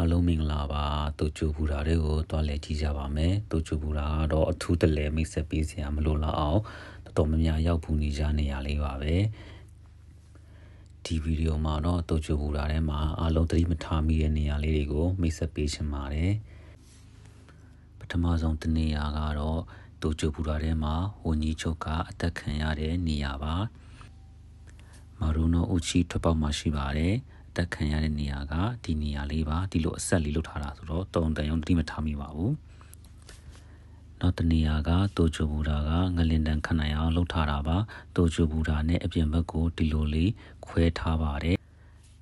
အားလုံးမင်္ဂလာပါတူချူပူတာတွေကိုတွားလဲကြည့်ကြပါမယ်တူချူပူတာကတော့အထူးတလဲမိတ်ဆက်ပေးစရာမလိုတော့အောင်တော်တော်များများရောက်ဖူးနေကြနေရလေးပါပဲဒီဗီဒီယိုမှာတော့တူချူပူတာထဲမှာအားလုံးသတိမထားမိတဲ့နေရာလေးတွေကိုမိတ်ဆက်ပေးချင်ပါတယ်ပထမဆုံးတနေရာကတော့တူချူပူတာထဲမှာဝန်ကြီးချုပ်ကအသက်ခံရတဲ့နေရာပါမာရူနိုအူချီထွက်ပေါက်မှာရှိပါတယ် တက်ခံရတဲ့နေရာကဒီနေရာလေးပါဒီလိုအဆက်လေးလုပ်ထားတာဆိုတော့တုံတန်ရုံတိမထားမိပါဘူးနောက်တနေရာကတိုချိုဘူရာကငလင်တန်ခနိုင်အောင်လုပ်ထားတာပါတိုချိုဘူရာနဲ့အပြင်ဘက်ကိုဒီလိုလေးခွဲထားပါတယ်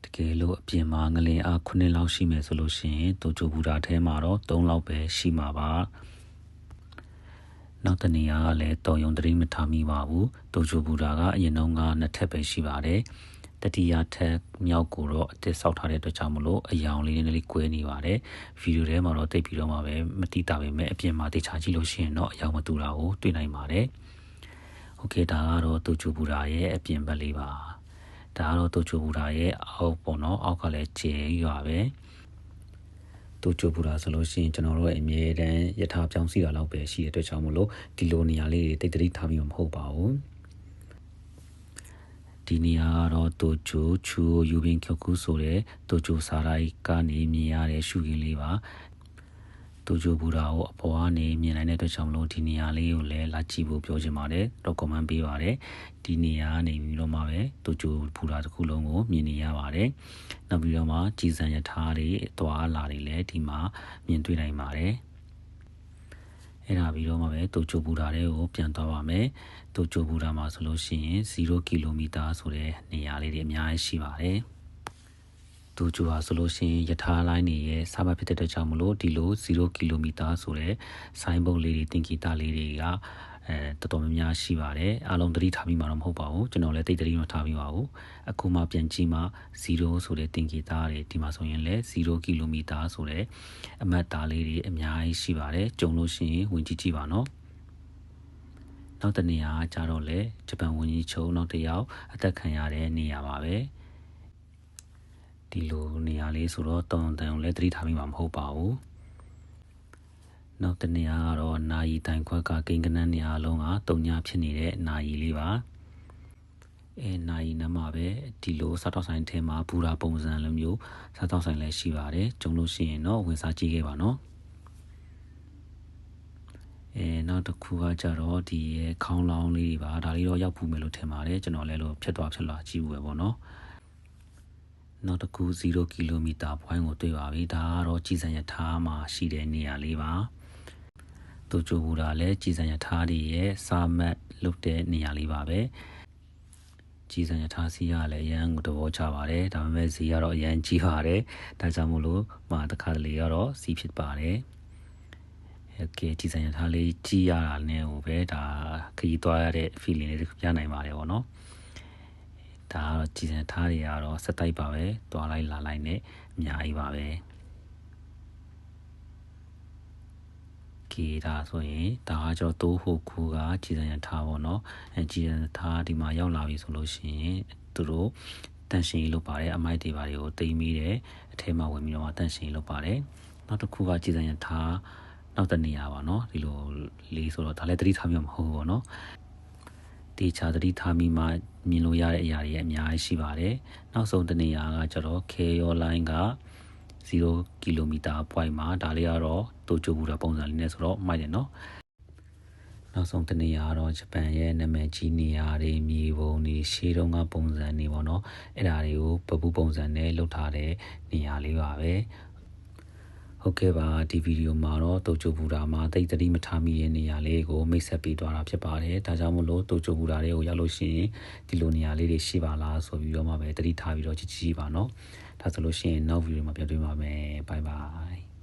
တကယ်လို့အပြင်မှာငလင်အား9လောက်ရှိမယ်ဆိုလို့ရှိရင်တိုချိုဘူရာထဲမှာတော့3လောက်ပဲရှိမှာပါနောက်တနေရာကလည်းတုံယုံတရိမထားမိပါဘူးတိုချိုဘူရာကအရင်တုန်းကနှစ်ထပ်ပဲရှိပါတယ် တတိယထက်မြောက်ကိုတော့အတစ်ဆောက်ထားတဲ့အတွက်ကြောင့်မလို့အယောင်လေးနည်းနည်းလေးကွဲနေပါတယ်ဗီဒီယိုထဲမှာတော့တိတ်ပြီးတော့မှပဲမတိတာပဲမဲ့အပြင်မှာတိတ်ချကြည့်လို့ရှိရင်တော့အယောင်မတူတာကိုတွေ့နိုင်ပါတယ်โอเคဒါကတော့တူချူပူရာရဲ့အပြင်ဘက်လေးပါဒါကတော့တူချူပူရာရဲ့အောက်ပေါ့နော်အောက်ကလည်းကျဲရွာပဲတူချိုပူတာဆိုလို့ရှိရင်ကျွန်တော်တို့အမြဲတမ်းယထာပြောင်းစီတာလောက်ပဲရှိတဲ့အတွက်ကြောင့်မလို့ဒီလိုနေရာလေးတွေတိတ်တိတ်ထားပြီးမှမဟုတ်ပါဘူး ဒီနေရာကတော့တိုချိုချူယူဘင်ကျော်ကူဆိုတဲ့တိုချိုစာရိုက်ကနေမြင်ရတဲ့ရှုခင်းလေးပါတိုချိုဘူရာကိုအပေါ်ကနေမြင်နိုင်တဲ့အတွက်ကြောင့်မလို့ဒီနေရာလေးကိုလည်းလာကြည့်ဖို့ပြောချင်ပါတယ်တော့ကွန်မန့်ပေးပါတယ်ဒီနေရာကနေပြီးတော့မှပဲတိုချိုဘူရာတစ်ခုလုံးကိုမြင်နေရပါတယ်နောက်ပြီးတော့မှကြည်စံရထားတွေအသွားလာတွေလည်းဒီမှာမြင်တွေ့နိုင်ပါတယ် အဲ့ဒါပြီးတော့မှပဲတိုချိုဘူရာတွေကိုပြန်သွားပါမယ်တိုချိုဘူရာမှာဆိုလို့ရှိရင်0ကီလိုမီတာဆိုတဲ့နေရာလေးတွေအများကြီးရှိပါတယ်တိုချိုဟာဆိုလို့ရှိရင်ယထာလိုင်းနေရဲ့စာမဖြစ်တဲ့ကြောင့်မလို့ဒီလို0ကီလိုမီတာဆိုတဲ့ဆိုင်းဘုတ်လေးတွေတင်ကီတာလေးတွေက အဲတော်တော်များများရှိပါတယ်အားလုံးသတိထားပြီးမှတော့မဟုတ်ပါဘူးကျွန်တော်လည်းတိတ်သတိမထားပြီးပါဘူးအခုမှပြန်ကြည့်မှ0ဆိုတဲ့တင်ကီတာတွေဒီမှာဆိုရင်လည်း0ကီလိုမီတာဆိုတဲ့အမတ်သားလေးတွေအများကြီးရှိပါတယ်ကြုံလို့ရှိရင်ဝင်ကြည့်ကြည့်ပါနော်နောက်တနေရာကျတော့လေဂျပန်ဝန်ကြီးချုပ်နောက်တစ်ယောက်အသက်ခံရတဲ့နေရာပါပဲဒီလိုနေရာလေးဆိုတော့တောင်တန်ကိုလည်းသတိထားမိမှာမဟုတ်ပါဘူး နောက်တနေရာကတော့နာယီတိုင်ခွက်ကကိန်းကနန်းနေရာလုံးကတုံညာဖြစ်နေတဲ့နာယီလေးပါအဲနာယီနမှာပဲဒီလိုစားတော့ဆိုင်ထဲမှာဘူရာပုံစံလိုမျိုးစားတော့ဆိုင်လည်းရှိပါတယ်ကျုံလို့ရှိရင်တော့ဝင်စားကြည့်ခဲ့ပါနော်အဲနောက်တစ်ခုကကြတော့ဒီရဲ့ခေါင်းလောင်းလေးတွေပါဒါလေးတော့ရောက်ဖူးမယ်လို့ထင်ပါတယ်ကျွန်တော်လည်းလို့ဖြတ်သွားဖြတ်လာကြည့်ဦးပဲပေါ့နော်နောက်တစ်ခု0ကီလိုမီတာဘွိုင်းကိုတွေ့ပါပြီဒါကတော့ကြည်စံရထားမှာရှိတဲ့နေရာလေးပါ တူချိုဘူတာလည်းကြည်စံရထားတွေရဲ့စာမတ်လုတ်တဲ့နေရာလေးပါပဲကြည်စံရထားစီးရလည်းရန်ကိုသဘောချပါတယ်ဒါပေမဲ့စီးကတော့ရန်ကြီးပါတယ်ဒါကြောင့်မို့လို့မှာတခါတလေကတော့စီးဖြစ်ပါတယ်โอเคဒီဇိုင်ထားလေးကြည့်ရတာနဲ့ဟိုပဲဒါခရီးသွားရတဲ့ feeling လေးရနိုင်ပါတယ်ဗောနော်ဒါကတော့ဒီဇိုင်ထားတွေကတော့စက်တိုက်ပါပဲသွားလိုက်လာလိုက်နဲ့အများကြီးပါပဲ ကေဒါဆိုရင်ဒါကကျော်တိုးဟုတ်ခုကခြေစံရထားပေါ့နော်အဲခြေစံထားဒီမှာရောက်လာပြီဆိုလို့ရှိရင်သူတို့တန်ရှင်ကြီးလုပ်ပါတယ်အမိုက်တွေပါတွေကိုတိမ်ပြီးတယ်အထဲမှာဝင်ပြီးတော့တန်ရှင်ကြီးလုပ်ပါတယ်နောက်တစ်ခုကခြေစံရထားနောက်တနေရာပါနော်ဒီလိုလေးဆိုတော့ဒါလည်းသတိထားမျိုးမဟုတ်ဘူးပေါ့နော်တေချာသတိထားမိမှမြင်လို့ရတဲ့အရာတွေအများကြီးရှိပါတယ်နောက်ဆုံးတနေရာကကျတော့ KO line က 0ကီလိုမီတာပွိုင်မှာဒါလေးကတော့တိုကျိုဘူတာပုံစံလေးနဲ့ဆိုတော့မိုက်တယ်နော်နောက်ဆုံးတနေရာကတော့ဂျပန်ရဲ့နာမည်ကြီးနေရာတွေမြေပုံတွေရှေးတုန်းကပုံစံတွေပေါ့နော်အဲ့ဒါတွေကိုပပူပုံစံနဲ့လုပ်ထားတဲ့နေရာလေးပါပဲ ဟုတ်ကဲ့ပါဒီဗီဒီယိုမှာတော့တိုချိုဘူတာမှာတိတ်တိမထားမိတဲ့နေရာလေးကိုမိတ်ဆက်ပေးသွားတာဖြစ်ပါတယ်ဒါကြောင့်မလို့တိုချိုဘူတာလေးကိုရောက်လို့ရှိရင်ဒီလိုနေရာလေးတွေရှိပါလားဆိုပြီးတော့မှပဲတတိထားပြီးတော့ကြည့်ကြည့်ပါနော်ဒါဆိုလို့ရှိရင်နောက်ဗီဒီယိုမှာပြန်တွေ့ပါမယ်ဘိုင်ဘိုင်